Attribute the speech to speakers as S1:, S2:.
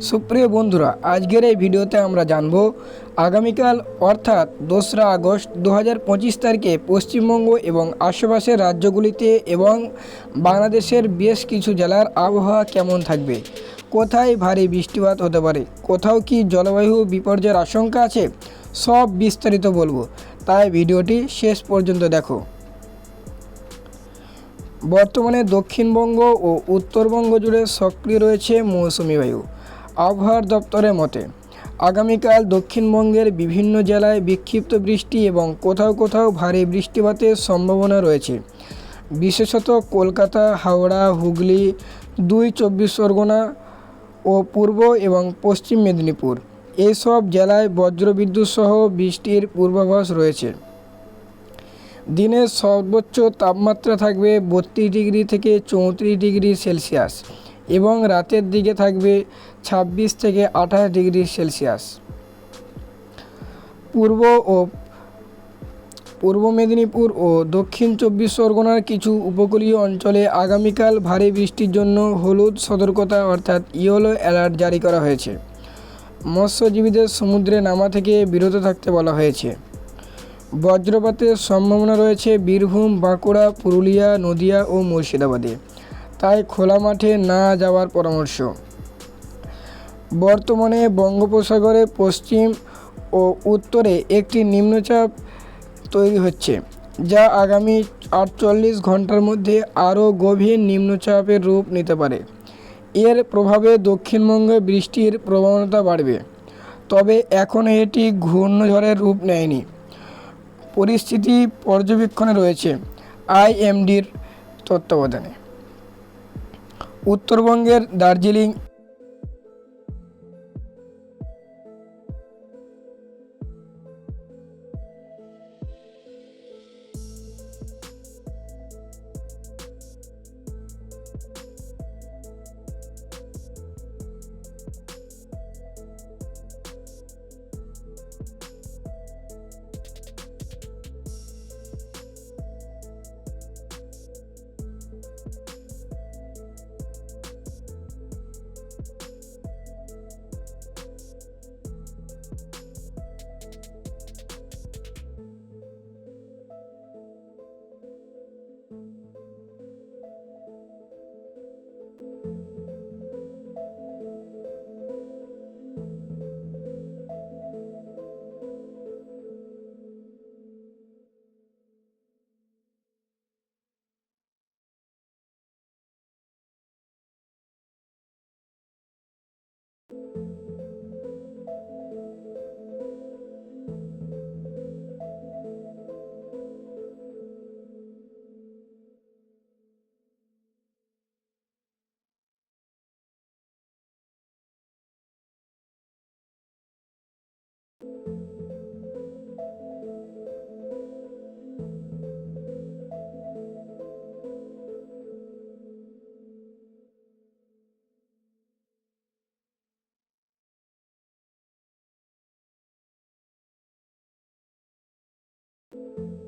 S1: সুপ্রিয় বন্ধুরা, আজকের এই ভিডিওতে আমরা জানব আগামীকাল, অর্থাৎ দোসরা আগস্ট দু হাজার পঁচিশ তারিখে পশ্চিমবঙ্গ এবং আশেপাশের রাজ্যগুলিতে এবং বাংলাদেশের বেশ কিছু জেলার আবহাওয়া কেমন থাকবে, কোথায় ভারী বৃষ্টিপাত হতে পারে, কোথাও কি জলবায়ু বিপর্যয়ের আশঙ্কা আছে, সব বিস্তারিত বলব। তাই ভিডিওটি শেষ পর্যন্ত দেখো। বর্তমানে দক্ষিণবঙ্গ ও উত্তরবঙ্গ জুড়ে সক্রিয় রয়েছে মৌসুমি বায়ু। আবহাওয়ার দপ্তরের মতে, আগামীকাল দক্ষিণবঙ্গের বিভিন্ন জেলায় বিক্ষিপ্ত বৃষ্টি এবং কোথাও কোথাও ভারী বৃষ্টিপাতের সম্ভাবনা রয়েছে। বিশেষত কলকাতা, হাওড়া, হুগলি, দুই চব্বিশ পরগনা ও পূর্ব এবং পশ্চিম মেদিনীপুর। এসব জেলায় বজ্রবিদ্যুৎ সহ বৃষ্টির পূর্বাভাস রয়েছে। দিনের সর্বোচ্চ তাপমাত্রা থাকবে বত্রিশ ডিগ্রি থেকে চৌত্রিশ ডিগ্রি সেলসিয়াস। এবং রাতের দিকে থাকবে ছাব্বিশ থেকে আঠাশ ডিগ্রি সেলসিয়াস। পূর্ব ও পূর্ব মেদিনীপুর ও দক্ষিণ চব্বিশ পরগনার কিছু উপকূলীয় অঞ্চলে আগামীকাল ভারী বৃষ্টির জন্য হলুদ সতর্কতা অর্থাৎ ইয়েলো অ্যালার্ট জারি করা হয়েছে। মৎস্যজীবীদের সমুদ্রে নামা থেকে বিরত থাকতে বলা হয়েছে। বজ্রপাতের সম্ভাবনা রয়েছে বীরভূম, বাঁকুড়া, পুরুলিয়া, নদিয়া ও মুর্শিদাবাদে। তাই খোলা মাঠে না যাওয়ার পরামর্শ। বর্তমানে বঙ্গোপসাগরে পশ্চিম ও উত্তরে একটি নিম্নচাপ তৈরি হচ্ছে, যা আগামী আটচল্লিশ ঘণ্টার মধ্যে আরও গভীর নিম্নচাপের রূপ নিতে পারে। এর প্রভাবে দক্ষিণবঙ্গে বৃষ্টির প্রবণতা বাড়বে, তবে এখনও এটি ঘূর্ণঝড়ের রূপ নেয়নি। পরিস্থিতি পর্যবেক্ষণে রয়েছে আইএমডির তত্ত্বাবধানে। উত্তরবঙ্গের দার্জিলিং you